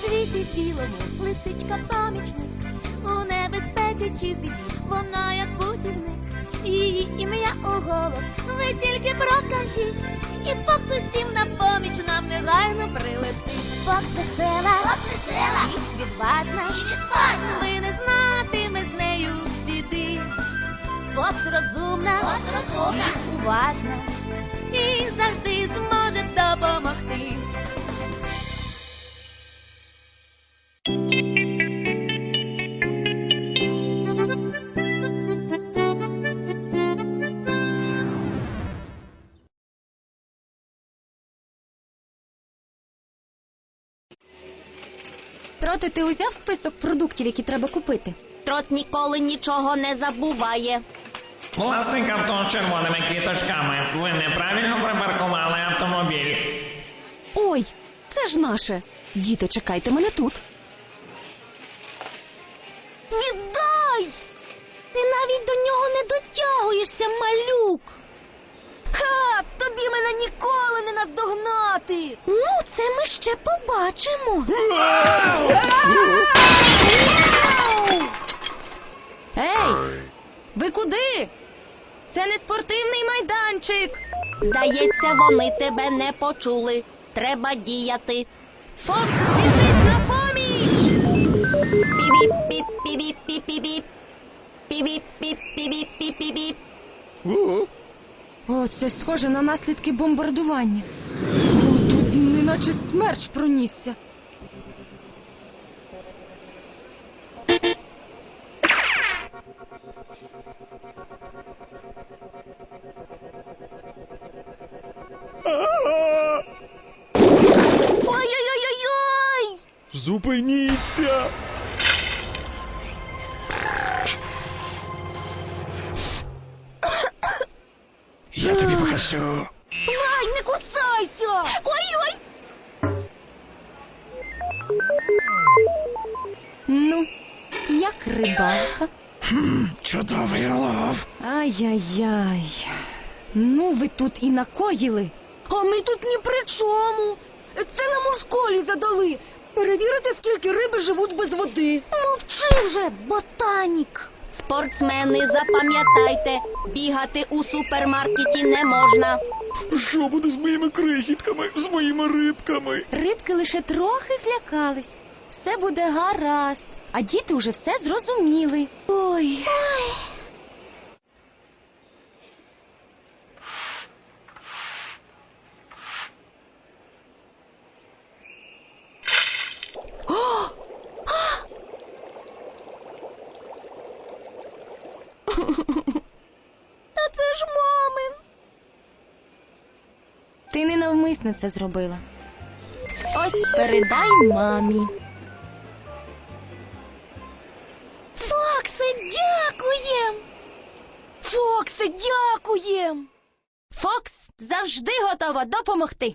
світі білому лисичка помічник, у небезпеці чи біді, вона як путівник, її ім'я у голос, ви тільки прокажіть, і Фокс усім на поміч нам негайно прилетить. Фокс весела, Фокс весела, і відважна, і відважна, ви не знатиме з нею біди. Фокс розумна, Фокс розумна, і уважна, Троти, ти узяв список продуктів, які треба купити? Трот ніколи нічого не забуває. Власник авто з червоними квіточками. Ви неправильно припаркували автомобіль. Ой, це ж наше. Діти, чекайте мене тут. Віддай! Ти навіть до нього не дотягуєшся, малюк. Ха! Тобі мене ніколи не наздогнати. Ну, це ми ще побачимо. Ей! Ви куди? Це не спортивний майданчик. Здається, вони тебе не почули. Треба діяти. Фокс спішить на поміч. Пі-віп-піп-пі-віп-піп-піп. Пі-віп-піп-пі-віп-піп-піп. О, це схоже на наслідки бомбардування. Неначе смерч пронісся. Ой-ой-ой-ой! Зупиніться! Я тобі покажу. Вай, не кусайся! Рибалка. Чудовий лов. Ай-яй-яй. Ну, ви тут і накоїли. А ми тут ні при чому. Це нам у школі задали. Перевірити, скільки риби живуть без води. Мовчи вже, ботанік. Спортсмени, запам'ятайте, бігати у супермаркеті не можна. Що буде з моїми крихітками, з моїми рибками? Рибки лише трохи злякались. Все буде гаразд. А діти вже все зрозуміли. Ой. Та це ж мамин. Ти ненавмисно це зробила. Ось передай мамі. Фоксе, дякуєм. Фокс завжди готова допомогти.